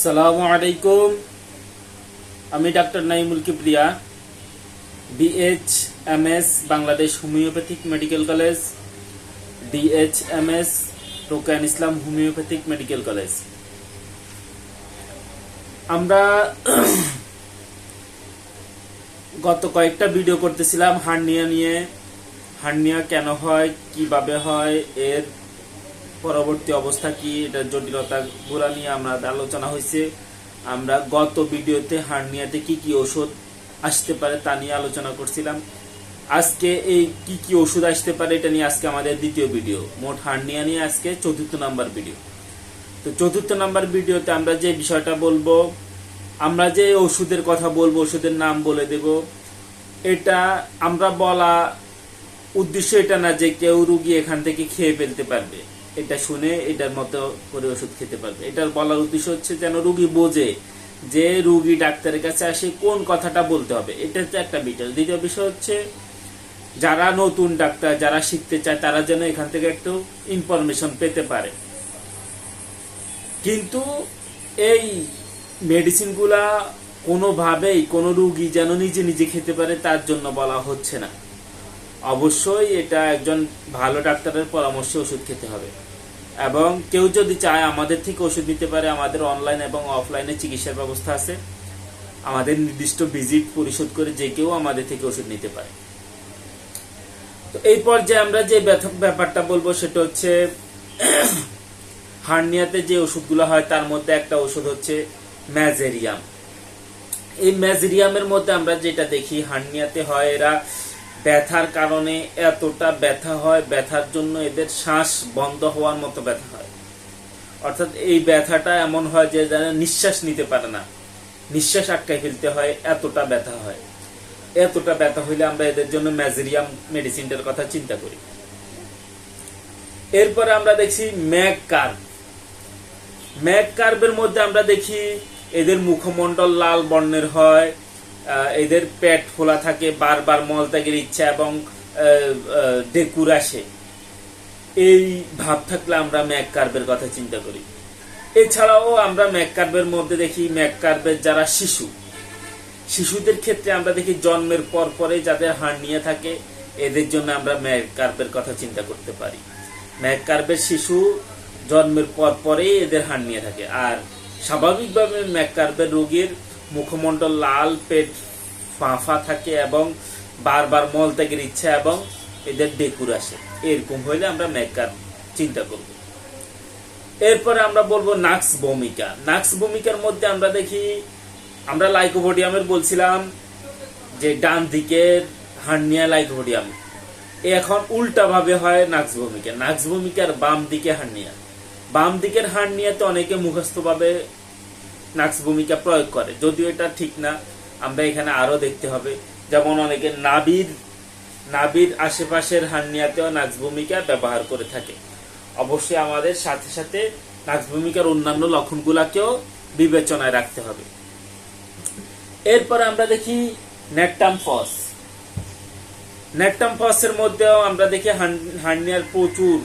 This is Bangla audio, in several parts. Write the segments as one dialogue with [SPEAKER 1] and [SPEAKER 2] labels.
[SPEAKER 1] সালামু আলাইকুম। আমি doctor Naimul Kibria BH M S Bangladesh homeopathic medical college DH M S Tokan Islam homeopathic medical college. আমরা গত কয়েকটা ভিডিও করতেছিলাম হার্নিয়া নিয়ে, হার্নিয়া কেন হয়, কীভাবে হয়, এর পরবর্তী অবস্থা কি? এটার জটিলতা গুলা নিয়ে আমরা আলোচনা হয়েছে। আমরা গত ভিডিওতে হার্নিয়াতে কি কি ওষুধ আসতে পারে তা নিয়ে আলোচনা করছিলাম। আজকে এই কি কি ওষুধ আসতে পারে এটা নিয়ে আজকে আমাদের দ্বিতীয় ভিডিও। মোট হার্নিয়া নিয়ে আজকে চতুর্থ নাম্বার ভিডিও। তো চতুর্থ নাম্বার ভিডিওতে আমরা যে বিষয়টা বলব, আমরা যে ওষুধের কথা বলব, ওষুধের নাম বলে দেব। এটা আমরা বলা উদ্দেশ্য এটা না যে কেউ রুগী এখান থেকে খেয়ে ফেলতে পারবে। এটা শুনে এটার মতো করে ওষুধ খেতে পারবে। এটার বলার উদ্দেশ্য হচ্ছে যেন রুগী বোঝে যে রুগী ডাক্তারের কাছে আসে কোন কথাটা বলতে হবে। এটা হচ্ছে একটা বিষয়। দ্বিতীয় বিষয় হচ্ছে, যারা নতুন ডাক্তার, যারা শিখতে চায়, তারা যেন এখান থেকে একটু ইনফরমেশন পেতে পারে। কিন্তু এই মেডিসিনগুলা কোনোভাবেই কোনো রুগী যেন নিজে নিজে খেতে পারে, তার জন্য বলা হচ্ছে না। অবশ্যই এটা একজন ভালো ডাক্তারের পরামর্শে ওষুধ খেতে হবে। এবং কেউ যদি চায় আমাদের থেকে ওষুধ নিতে পারে, আমাদের অনলাইন এবং অফলাইনে চিকিৎসার ব্যবস্থা আছে, আমাদের নির্দিষ্ট ভিজিট পরিশোধ করে যে কেউ আমাদের থেকে ওষুধ নিতে পারে। তো এই পর্যায়ে আমরা যে ব্যাপারটা বলব, সেটা হচ্ছে হার্নিয়াতে যে ওষুধগুলো হয়, তার মধ্যে একটা ওষুধ হচ্ছে ম্যাজেরিয়াম। এই ম্যাজেরিয়ামের মধ্যে আমরা যেটা দেখি, হার্নিয়াতে হয় এরা ব্যথার কারণে এতটা ব্যথা হয়, ব্যথার জন্য এদের শ্বাস বন্ধ হওয়ার মতো ব্যথা হয়। অর্থাৎ এই ব্যথাটা এমন হয় যে যারা নিঃশ্বাস নিতে পারে না। নিঃশ্বাস আটকায় ফেলতে হয়, এতটা ব্যথা হয়। এতটা ব্যথা হইলে আমরা এদের জন্য ম্যাজেরিয়াম মেডিসিনটার কথা চিন্তা করি। এরপরে আমরা দেখছি ম্যাক কার্ভ। ম্যাক কার্ভের মধ্যে আমরা দেখি এদের মুখমণ্ডল লাল বর্ণের হয় এদের পেট ফোলা থাকে, বারবার মল ত্যাগের ইচ্ছা এবং ডেকুর আসে। এই ভাব থাকলে আমরা ম্যাক কার্ভের কথা চিন্তা করি। এছাড়াও আমরা ম্যাক কার্ভের মধ্যে দেখি, ম্যাক কার্ভের যারা শিশু, শিশুদের ক্ষেত্রে আমরা দেখি জন্মের পর পরে যাদের হার্নিয়া থাকে, এদের জন্য আমরা ম্যাক কার্ভের কথা চিন্তা করতে পারি। ম্যাক কার্ভের শিশু জন্মের পর পরেই এদের হার্নিয়া থাকে। আর স্বাভাবিকভাবে ম্যাক কার্ভের রোগীর মুখমণ্ডল লাল, পেট ফাঁফা থাকে এবং বারবার মল ত্যাগের ইচ্ছা এবং এদের ডেকুর আসে। এরকম হইলে আমরা ম্যাক কার্ভ চিন্তা করব। এরপরে আমরা বলব নাক্স ভূমিকা। নাক্স ভূমিকার মধ্যে আমরা দেখি, আমরা লাইকোভোডিয়ামের বলছিলাম যে ডান দিকের হার্নিয়া লাইকোভোডিয়াম এখন উল্টা ভাবে হয় নাক্স ভূমিকা। নাক্স ভূমিকার বাম দিকে হার্নিয়া। বাম দিকের হার্নিয়াতে অনেকে মুখস্থ ভাবে নাক্স ভূমিকা প্রয়োগ করে। যদিও এটা ঠিক না, আমরা এখানে আরও দেখতে হবে। যেমন অনেকে নাবির নাবির আশেপাশের হার্নিয়াতেও নাক্স ভূমিকা ব্যবহার করে থাকে। অবশ্যই আমাদের সাথে সাথে নাক্স ভূমিকার অন্যান্য লক্ষণগুলাকেও বিবেচনায় রাখতে হবে। এরপরে আমরা দেখি নেকটাম ফস নেকটাম ফসের মধ্যেও আমরা দেখি হার্নিয়ার প্রচুর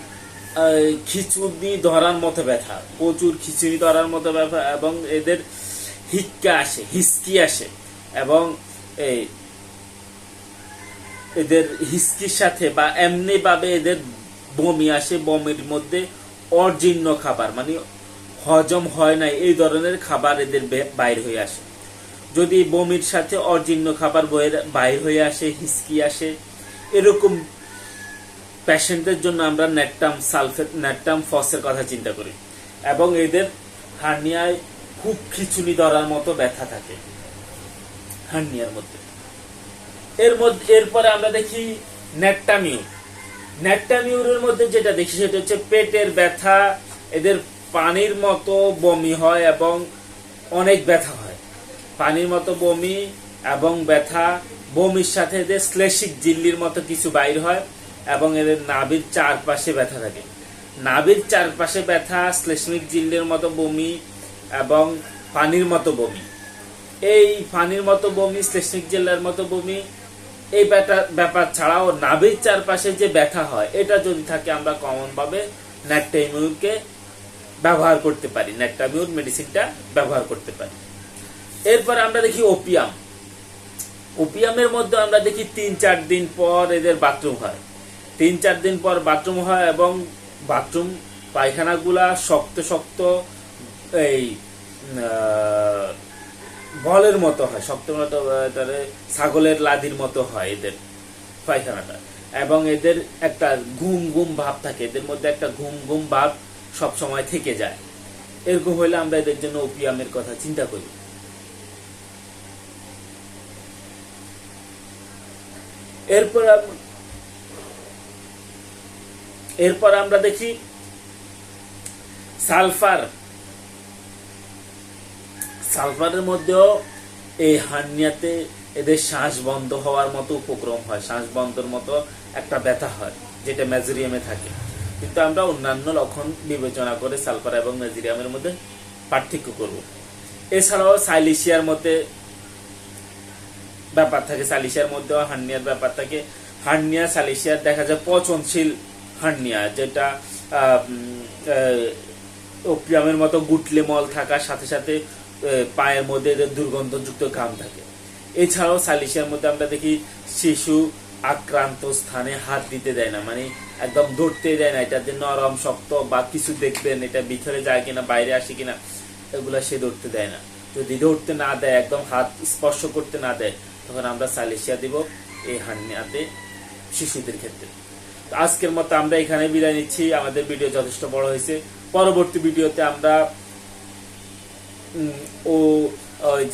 [SPEAKER 1] খিচুনি ধরার মতো ব্যথা, প্রচুর খিচুনি ধরার মতো ব্যথা এবং এদের হিক্কা আসে, হিসকি আসে এবং এই এদের হিসকির সাথে বা এমনি ভাবে এদের বমি আসে, বমির মধ্যে অজীর্ণ খাবার মানে হজম হয় না, এই ধরনের খাবার এদের বাইর হয়ে আসে। যদি বমির সাথে অজীর্ণ খাবার বাইর হয়ে আসে, হিসকি আসে, এরকম পেশেন্টদের জন্য আমরা নেটটাম সালফেট নেটটাম ফসের কথা চিন্তা করি। এবং এদের হার্নিয়ায় খুব খিচুনি ধরার মতো ব্যথা থাকে। হার্নিয়ার মধ্যে। এর মধ্যে, এরপরে আমরা দেখি নেট্টামিউর নেট্টামিউরের মধ্যে যেটা দেখি সেটা হচ্ছে পেটের ব্যথা, এদের পানির মতো বমি হয় এবং অনেক ব্যথা হয়। পানির মতো বমি এবং ব্যথা, বমির সাথে এদের শ্লেষিক জিল্লির মতো কিছু বাইর হয়। এবং এদের নাভির চারপাশে ব্যথা থাকে। নাভির চারপাশে ব্যথা শ্লেষমিক জিল্লির মতো বমি এবং পানির মতো বমি। এই পানির মতো বমি, শ্লেষ্মিক জেলার মতো বমি, এই ব্যাপার ছাড়াও নাভির চারপাশে যে ব্যথা হয়, এটা যদি থাকে আমরা কমন ভাবে ন্যাট্টেমিউকে ব্যবহার করতে পারি। ন্যাকটামিউর মেডিসিনটা ব্যবহার করতে পারি। এরপর আমরা দেখি ওপিয়াম। ওপিয়ামের মধ্যে আমরা দেখি তিন চার দিন পর এদের বাথরুম হয়। তিন চার দিন পর বাথরুম হয় এবং বাথরুম পায়খানাগুলা শক্ত শক্ত এই বলের মতো হয়, শক্ত মতো ছাগলের লাদির মতো হয় এদের পায়খানাটা। এবং এদের একটা ঘুম ঘুম ভাব থাকে, এদের মধ্যে একটা ঘুম ঘুম ভাব সব সময় থেকে যায়। এরকম হইলে আমরা এদের জন্য ওপিয়ামের কথা চিন্তা করি। এরপর এরপর আমরা দেখি সালফার। সালফারের মধ্যেও এই হার্নিয়াতে এদের শ্বাস বন্ধ হওয়ার মতো উপক্রম হয়। শ্বাস বন্ধর মতো একটা ব্যথা হয়, যেটা ম্যাজেরিয়ামে থাকে। কিন্তু আমরা অন্যান্য লক্ষণ বিবেচনা করে সালফার এবং ম্যাজেরিয়ামের মধ্যে পার্থক্য করব। এছাড়াও সাইলিশিয়ার মধ্যে ব্যাপার থাকে। সালিশিয়ার মধ্যেও হার্নিয়ার ব্যাপার থাকে। হার্নিয়া সালিশিয়ার দেখা যায় পচনশীল হার্নিয়া যেটা ওপিয়ামের মতো গুটলে মল থাকার সাথে সাথে পায়ের মধ্যে এদের দুর্গন্ধযুক্ত ঘাম থাকে। এছাড়াও সালিশিয়ার মধ্যে আমরা দেখি, শিশু আক্রান্ত স্থানে হাত দিতে দেয় না মানে একদম ধরতে দেয় না এটা যে নরম, শক্ত বা কিছু দেখবেন, এটা ভিতরে যায় কিনা, বাইরে আসে কিনা, এগুলা সে ধরতে দেয় না। যদি ধরতে না দেয়, একদম হাত স্পর্শ করতে না দেয়, তখন আমরা সালিশিয়া দিব এই হান্নিয়াতে শিশুদের ক্ষেত্রে। আজকের মতো আমরা এখানে বিদায় নিচ্ছি। আমাদের ভিডিও যথেষ্ট বড় হয়েছে। পরবর্তী ভিডিওতে আমরা ও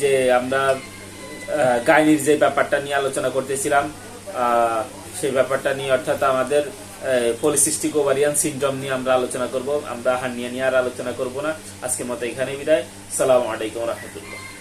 [SPEAKER 1] যে আমরা গাইনির যে ব্যাপারটা নিয়ে আলোচনা করতেছিলাম সেই ব্যাপারটা নিয়ে অর্থাৎ আমাদের পলিসিস্টিক ওভারিয়ান সিনড্রোম নিয়ে আমরা আলোচনা করব। আমরা হার্নিয়া নিয়ে আর আলোচনা করব না। আজকের মতো এখানে বিদায়। সালাম আলাইকুম রহমতুল্লাহ।